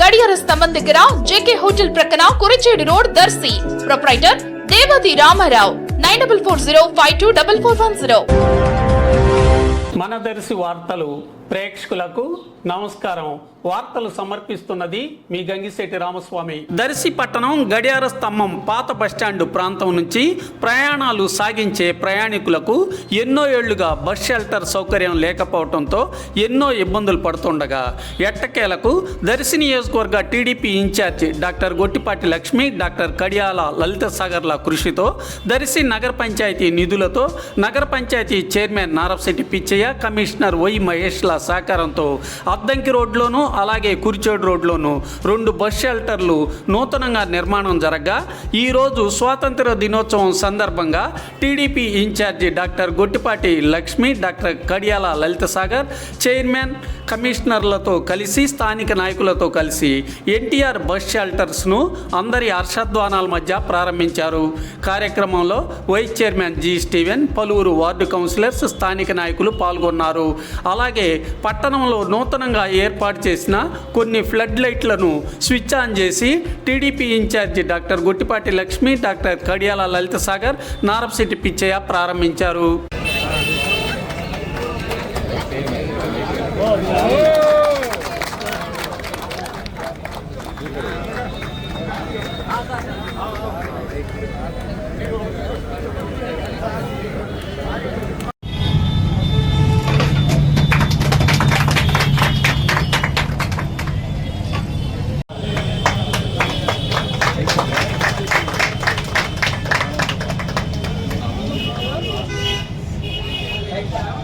గడియార స్తంభం దగ్గర జేకే హోటల్ ప్రక్కన Kurichedu road Darsi. Proprietor Devathi Ramarao. Nine double four zero five two double four one zero. మన దర్శి వార్తలు ప్రేక్షకులకు నమస్కారం. వార్తలు సమర్పిస్తున్నది మీ గంగిశెట్టి రామస్వామి. దర్శి పట్టణం గడియార స్తంభం పాత బస్టాండ్ ప్రాంతం నుంచి ప్రయాణాలు సాగించే ప్రయాణికులకు ఎన్నో ఏళ్ళుగా బస్ షెల్టర్ సౌకర్యం లేకపోవడంతో ఎన్నో ఇబ్బందులు పడుతుండగా ఎట్టకేలకు దర్శి నియోజకవర్గ TDP incharge doctor Gottipati Lakshmi doctor Kadiyala Lalitha Sagarla కృషితో దర్శి నగర పంచాయతీ నిధులతో నగర panchayat chairman Narapasetti Pichchaiah commissioner Y మహేష్ల సహకారంతో అద్దంకి రోడ్లోను అలాగే కురిచేడు రోడ్లోను రెండు బస్ షెల్టర్లు నూతనంగా నిర్మాణం జరగగా. ఈరోజు స్వాతంత్ర దినోత్సవం సందర్భంగా TDP incharge doctor Gottipati Lakshmi doctor Kadiyala Lalitha Sagar chairman కమిషనర్లతో కలిసి స్థానిక నాయకులతో కలిసి ఎన్టీఆర్ బస్ షెల్టర్స్ను అందరి హర్షధ్వానాల మధ్య ప్రారంభించారు. కార్యక్రమంలో వైస్ చైర్మన్ జి స్టీవెన్ పలువురు వార్డు కౌన్సిలర్స్ స్థానిక నాయకులు పాల్గొన్నారు. అలాగే పట్టణంలో నూతనంగా ఏర్పాటు చేసిన కొన్ని ఫ్లడ్ లైట్లను స్విచ్ ఆన్ చేసి TDP incharge doctor Guttipati Lakshmi doctor Kadiyala Lalitha Sagar Narapsiti Pichchaiah ప్రారంభించారు.